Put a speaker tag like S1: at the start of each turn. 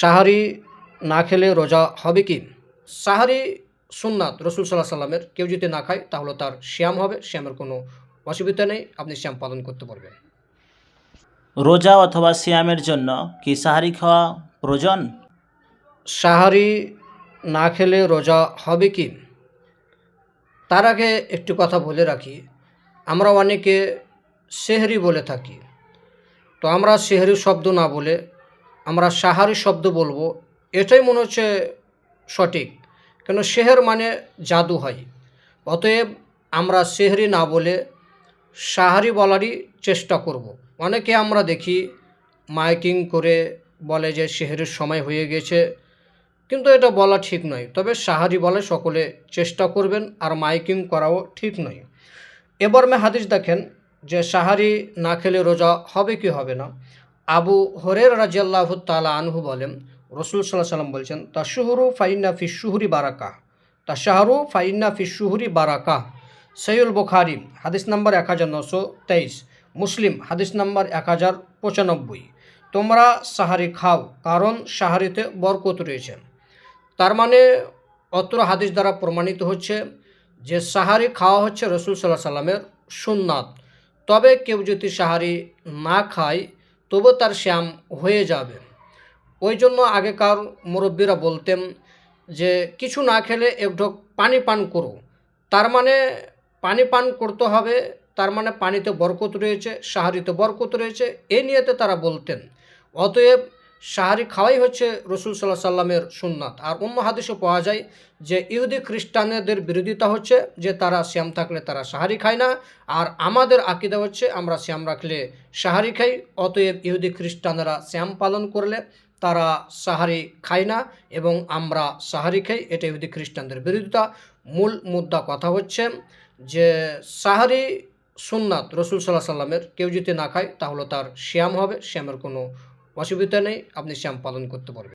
S1: সাহারি না খেলে রোজা হবে কি? সাহারি সুন্নাত রসুল সাল্লাহ সাল্লামের কেউ যদি না খায় তাহলে তার শ্যাম হবে। শ্যামের কোনো অসুবিধা নেই আপনি শ্যাম পালন করতে পারবেন।
S2: রোজা অথবা সিয়ামের জন্য কি সাহারি খাওয়া প্রয়োজন?
S1: সাহারি না খেলে রোজা হবে কি? তার আগে একটি কথা বলে রাখি আমরা অনেকে সেহরি বলে থাকি। তো আমরা সেহরি শব্দ না বলে আমরা সাহারি শব্দ বলব, এটাই মনে হচ্ছে সঠিক। কেন শেহের মানে জাদু হয়। অতএব আমরা সেহরি না বলে সাহারি বলারই চেষ্টা করব। অনেকে আমরা দেখি মাইকিং করে বলে যে শেহরের সময় হয়ে গেছে, কিন্তু এটা বলা ঠিক নয়। তবে সাহারি বলে সকলে চেষ্টা করবেন, আর মাইকিং করাও ঠিক নয়। এবার মে হাদিস দেখেন যে সাহারি না খেলে রোজা হবে কি হবে না। আবু হরের রাজিয়াল্লাহ তালা আনহু বলেন, রসুল সাল্লাহ সাল্লাম বলছেন তা শুহুরু ফাইন্না ফি শুহুরি বারাকা তা শাহরু ফাইন্না ফি শুহুরি বারাকা সৈয়ুল বুখারি, হাদিস নাম্বার এক হাজার নশো তেইশ। মুসলিম, হাদিস নাম্বার এক হাজার পঁচানব্বই। তোমরা সাহারি খাও, কারণ সাহারিতে বরকত রয়েছে। তার মানে অত্র হাদিস দ্বারা প্রমাণিত হচ্ছে যে সাহারি খাওয়া হচ্ছে রসুল সাল্লাহ সাল্লামের সুন্নাত। তবে কেউ যদি সাহারি না খায় তবু তার শ্যাম হয়ে যাবে। ওই জন্য আগেকার মুরব্বীরা বলতেন যে, কিছু না খেলে এক ঢোক পানি পান করো। তার মানে পানি পান করতে হবে, তার মানে পানিতে বরকত রয়েছে, সাহারিতে বরকত রয়েছে। এ নিয়েতে তারা বলতেন। অতএব সাহারি খাওয়াই হচ্ছে রসুল সাল্লাহ সাল্লামের সুন্নাত। আর অন্য হাদিসও পাওয়া যায় যে ইহুদি খ্রিস্টানদের বিরোধিতা হচ্ছে যে তারা শ্যাম থাকলে তারা সাহারি খায় না, আর আমাদের আকিদা হচ্ছে আমরা শ্যাম রাখলে সাহারি খাই, অতএব ইহুদি খ্রিস্টানরা শ্যাম পালন করলে তারা সাহারি খায় না এবং আমরা সাহারি খাই, এটা ইহুদি খ্রিস্টানদের বিরোধিতা। মূল মুদ্রা কথা হচ্ছে যে সাহারি সুন্নাত রসুল সাল্লাহ সাল্লামের কেউ যদি না খায় তাহলে তার শ্যাম হবে, শ্যামের কোনো অসুবিধা নেই আপনি শ্যাম পালন করতে পারবেন।